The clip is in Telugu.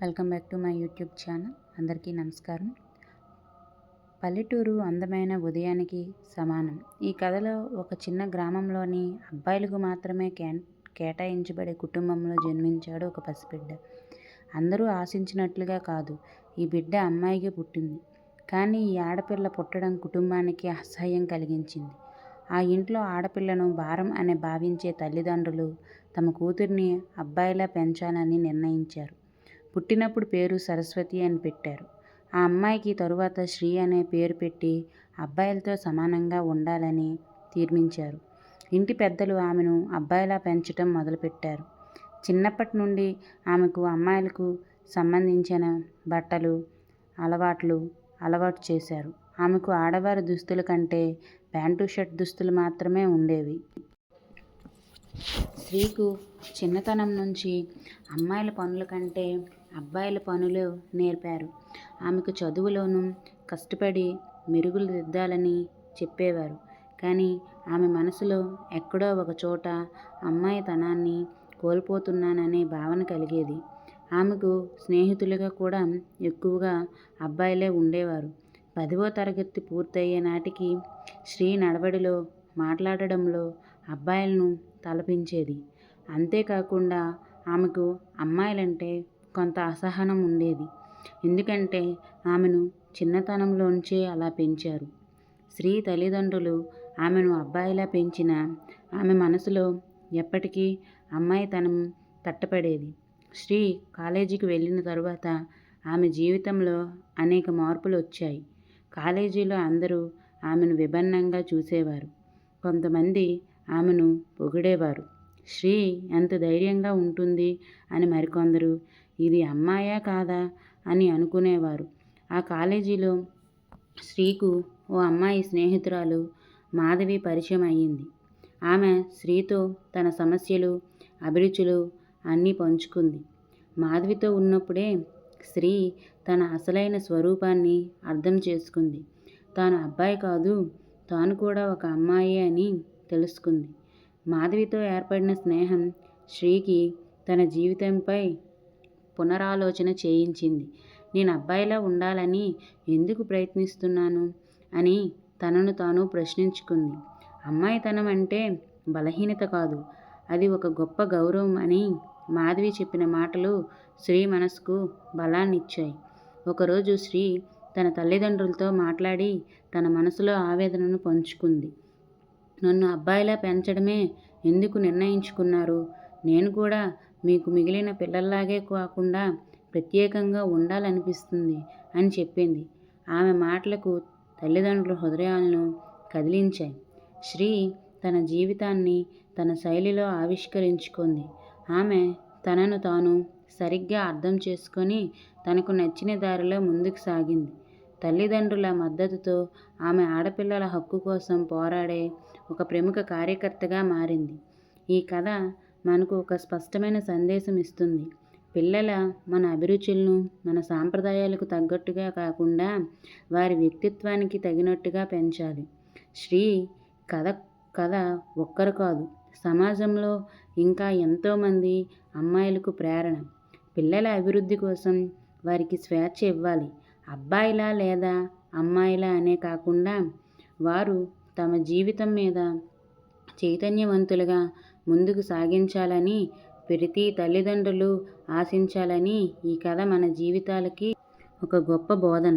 Welcome back to my YouTube channel. అందరికీ నమస్కారం. పల్లెటూరు అందమైన ఉదయానికి సమానం. ఈ కథలో ఒక చిన్న గ్రామంలోని అబ్బాయిలకు మాత్రమే కే కేటాయించబడే కుటుంబంలో జన్మించాడు ఒక పసిబిడ్డ. అందరూ ఆశించినట్లుగా కాదు ఈ బిడ్డ అమ్మాయికి పుట్టింది. కానీ ఈ ఆడపిల్ల పుట్టడం కుటుంబానికి అసహ్యం కలిగించింది. ఆ ఇంట్లో ఆడపిల్లను భారం అని భావించే తల్లిదండ్రులు తమ కూతుర్ని అబ్బాయిలా పెంచాలని నిర్ణయించారు. పుట్టినప్పుడు పేరు సరస్వతి అని పెట్టారు. ఆ అమ్మాయికి తరువాత శ్రీ అనే పేరు పెట్టి అబ్బాయిలతో సమానంగా ఉండాలని తీర్మించారు. ఇంటి పెద్దలు ఆమెను అబ్బాయిలా పెంచటం మొదలుపెట్టారు. చిన్నప్పటి నుండి ఆమెకు అమ్మాయిలకు సంబంధించిన బట్టలు అలవాట్లు అలవాటు చేశారు. ఆమెకు ఆడవారి దుస్తుల కంటే ప్యాంటు షర్ట్ దుస్తులు మాత్రమే ఉండేవి. స్త్రీకు చిన్నతనం నుంచి అమ్మాయిల పనుల కంటే అబ్బాయిల పనులు నేర్పారు. ఆమెకు చదువులోనూ కష్టపడి మెరుగులు దిద్దాలని చెప్పేవారు. కానీ ఆమె మనసులో ఎక్కడో ఒక చోట అమ్మాయితనాన్ని కోల్పోతున్నాననే భావన కలిగేది. ఆమెకు స్నేహితులుగా కూడా ఎక్కువగా అబ్బాయిలే ఉండేవారు. పదవ తరగతి పూర్తయ్యే నాటికి శ్రీ నడవడిలో మాట్లాడడంలో అబ్బాయిలను తలపించేది. అంతేకాకుండా ఆమెకు అమ్మాయిలంటే కొంత అసహనం ఉండేది. ఎందుకంటే ఆమెను చిన్నతనంలోంచే అలా పెంచారు. శ్రీ తల్లిదండ్రులు ఆమెను అబ్బాయిలా పెంచిన ఆమె మనసులో ఎప్పటికీ అమ్మాయితనం తట్టపడేది. శ్రీ కాలేజీకి వెళ్ళిన తరువాత ఆమె జీవితంలో అనేక మార్పులు వచ్చాయి. కాలేజీలో అందరూ ఆమెను విభిన్నంగా చూసేవారు. కొంతమంది ఆమెను పొగిడేవారు. శ్రీ ఎంత ధైర్యంగా ఉంటుంది అని మరికొందరు ఇది అమ్మాయా కాదా? అని అనుకునేవారు. ఆ కాలేజీలో శ్రీకు ఓ అమ్మాయి స్నేహితురాలు మాధవి పరిచయం అయ్యింది. ఆమె శ్రీతో తన సమస్యలు అభిరుచులు అన్నీ పంచుకుంది. మాధవితో ఉన్నప్పుడే శ్రీ తన అసలైన స్వరూపాన్ని అర్థం చేసుకుంది. తాను అబ్బాయి కాదు తాను కూడా ఒక అమ్మాయి అని తెలుసుకుంది. మాధవితో ఏర్పడిన స్నేహం శ్రీకి తన జీవితంపై పునరాలోచన చేయించింది. నేను అబ్బాయిలా ఉండాలని ఎందుకు ప్రయత్నిస్తున్నాను? అని తనను తాను ప్రశ్నించుకుంది. అమ్మాయితనం అంటే బలహీనత కాదు. అది ఒక గొప్ప గౌరవం అని మాధవి చెప్పిన మాటలు శ్రీ మనసుకు బలాన్నిచ్చాయి. ఒకరోజు శ్రీ తన తల్లిదండ్రులతో మాట్లాడి తన మనసులో ఆవేదనను పంచుకుంది. నన్ను అబ్బాయిలా పెంచడమే ఎందుకు నిర్ణయించుకున్నారు? నేను కూడా మీకు మిగిలిన పిల్లల్లాగే కాకుండా ప్రత్యేకంగా ఉండాలనిపిస్తుంది అని చెప్పింది. ఆమె మాటలకు తల్లిదండ్రుల హృదయాలను కదిలించాయి. శ్రీ తన జీవితాన్ని తన శైలిలో ఆవిష్కరించుకుంది. ఆమె తనను తాను సరిగ్గా అర్థం చేసుకొని తనకు నచ్చిన దారిలో ముందుకు సాగింది. తల్లిదండ్రుల మద్దతుతో ఆమె ఆడపిల్లల హక్కు కోసం పోరాడే ఒక ప్రముఖ కార్యకర్తగా మారింది. ఈ కథ మనకు ఒక స్పష్టమైన సందేశం ఇస్తుంది. పిల్లల మన అభిరుచులను మన సాంప్రదాయాలకు తగ్గట్టుగా కాకుండా వారి వ్యక్తిత్వానికి తగినట్టుగా పెంచాలి. శ్రీ కథ కథ ఒక్కరు కాదు సమాజంలో ఇంకా ఎంతోమంది అమ్మాయిలకు ప్రేరణ. పిల్లల అభివృద్ధి కోసం వారికి స్వేచ్ఛ ఇవ్వాలి. అబ్బాయిలా లేదా అమ్మాయిలా అనే కాకుండా వారు తమ జీవితం మీద చైతన్యవంతులుగా ముందుకు సాగించాలని ప్రతి తల్లిదండ్రులు ఆశించాలని ఈ కథ మన జీవితాలకి ఒక గొప్ప బోధన.